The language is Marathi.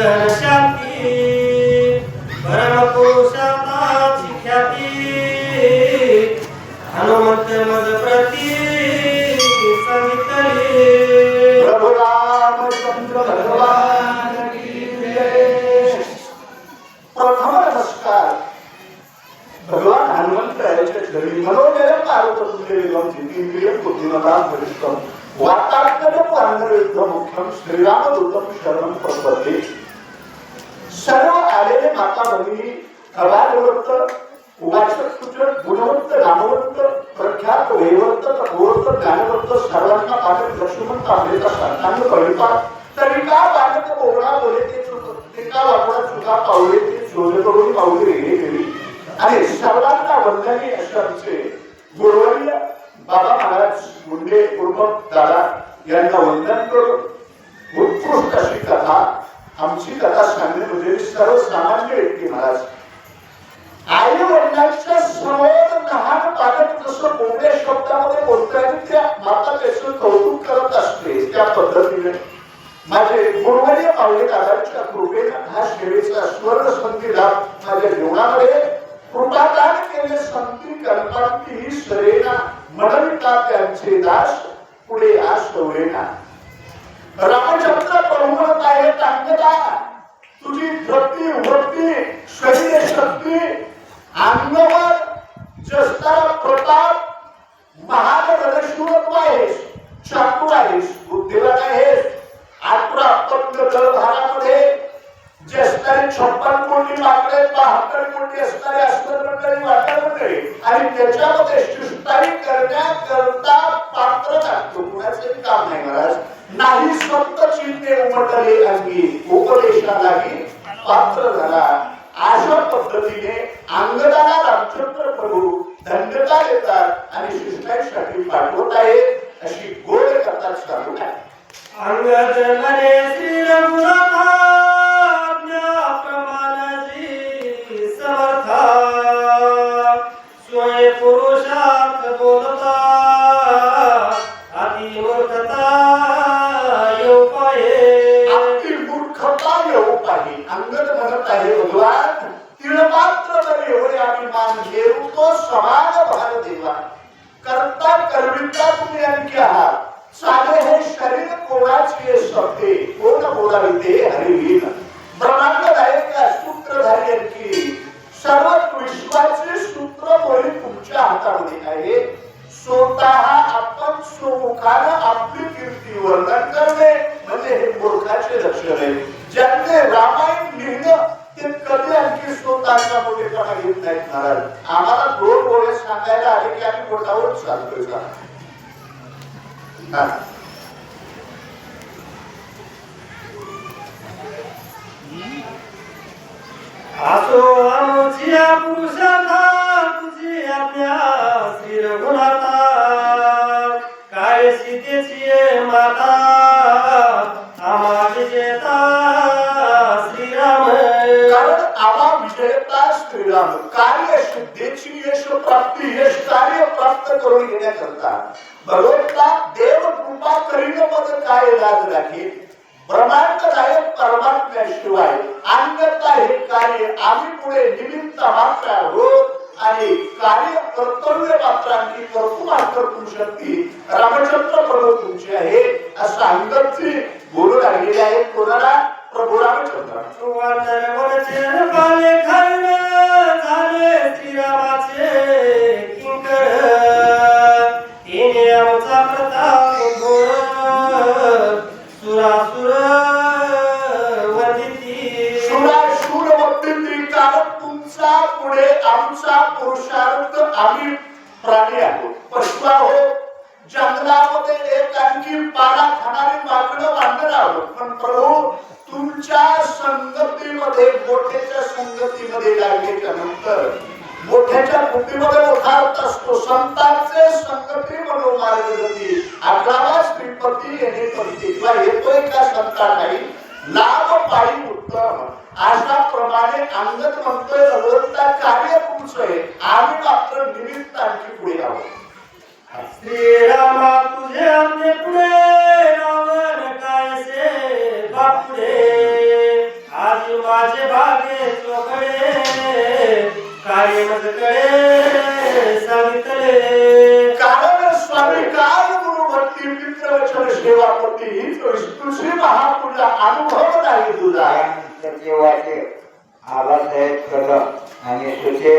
सहन शांती परमपुरुषाताची ख्याती हनुमंत मज प्रती सांगितली प्रभु रामचंद्र भगवान की जय. प्रथम नमस्कार भगवान हनुमंतरायाच्या चरणी मनोजय पार्वतीदेवं जितेंद्रिय बुद्धिमतां वरिष्ठं वातात्मज पांडुरंग मुख्यम श्रीरामदूतं शरणं प्रपद्ये सर्व आलेले माता भगिनी अबालवृत्त उवाचक सूचक गुणवंत नामवंत प्रख्यात वैवंत तपोवंत ज्ञानवंत सर्वांना पाठक लक्ष्मण तांबेचा संतांन कळिपा. तरी का पाठक बोगळा बोले ते चुक ते का वापरा चुका पावले ते शोध करून पावली रेगे गेली आणि सर्वांना वंदनी अशांचे गुरुवर्य बाबा महाराज मुंडे उर्फ दादा यांना वंदन करून शब्दामध्ये त्या माता त्याचं कौतुक करत असते त्या पद्धतीने माझे गुरुवारी पावले दादाच्या कृपेनं हा सेवेचा स्वर्ण संधी लाभ माझ्या जीवनामध्ये कृपादान केले संती कल्पांती ही सरेना म्हणविता त्यांचे दास पुढे आज सवरेना. रामचंद्र प्रभू आहे टांगला वाकडे बहात्तर असणारे अस्तर मंडळी वाटामध्ये आणि त्याच्यामध्ये शिष्टाई करण्याकरता पात्र लागतो कुणाचंही काम नाही महाराज. नाही स्वतः चिंते उमटले अंगी उपदेशालाही पात्र झाला. अशा पद्धतीने अंगदाला रामचंद्र प्रभू धन्यता येतात आणि शिष्टाईसाठी पाठवत आहेत. अशी गोड कथा चालू आहे. अंगद मने श्री रघुराम आपली येऊ पाहिजे अंगद म्हणत आहे भगवान तिळपात्र तिळमात्र एवढे आम्ही मान घेऊ तो समाज भार देवा. करता करविता तुम्ही आणखी आहात. साधे हे शरीर कोणाचे सत्ते कोण बोलाविते हरिवीन ब्रह्मांडदायक सूत्रधारी आणखी? सर्व विश्वाचे सूत्र मोही तुमच्या हातामध्ये आहे. स्वतः आपण स्वमुखानं आपली कीर्ती वर्णन करणे म्हणजे हे मूर्खाचे लक्षण आहे ज्यांनी रामायण लिहिणं ते कधी आणखी स्वतःचा मोठेपणा घेत नाहीत महाराज आम्हाला दोन बोळे सांगायला आले की आम्ही बोटावर चालतोय का? हा. असो विजेता श्रीराम. कारण आम्हा विजयता श्रीराम. कार्य सिद्धीची यश प्राप्ती यश कार्य प्राप्त करून घेण्याकरता भगवंता देव कृपा करीन पद काय लाज राखी? ब्रह्मांडदायक परमात्म्याशिवाय अन्यथा हे कार्य आम्ही पुढे निमित्त मात्र आहोत आणि कार्य कर्तव्य मात्र आणखी करतो मात्र शक्ती रामचंद्र प्रभू तुमची आहे असं अंगदची बोलू लागलेले आहेत कोणाला? किंकर तिने आमचा प्रताप सुरासुर वंदिती वक्ती कारण तुमचा पुढे आमचा पुरुषार्थ आम्ही प्राणी आहोत. पशु आहोत जंगलामध्ये एक आणखी पाला खाणारी माकडं बांधणार आहोत. पण प्रभू तुमच्या संगतीमध्ये मोठ्याच्या संगतीमध्ये लागल्याच्या नंतर मोठ्याच्या कुटीमध्ये मोठा अर्थ असतो. संतांचे संगती म्हणून मार्गगती अकरावा श्रीपती येणे पती. येतोय का संता नाही लाभ पायी उत्तम. अशा प्रमाणे अंगत म्हणतोय भगवंता कार्य तुमचं आहे. आम्ही मात्र निमित्त आणखी पुढे आहोत. श्रीरामा तुझे आज्ञे पुढे रावण काय से बापुढे लागे चोकडे काळे मजकडे सांगितले कारण स्वामी काल गुरु भक्ती मित्रवचन सेवापती हीच विष्णुश्री महापूजा अनुभव नाही तुझा. आबासाहेब कदम आणि सुचे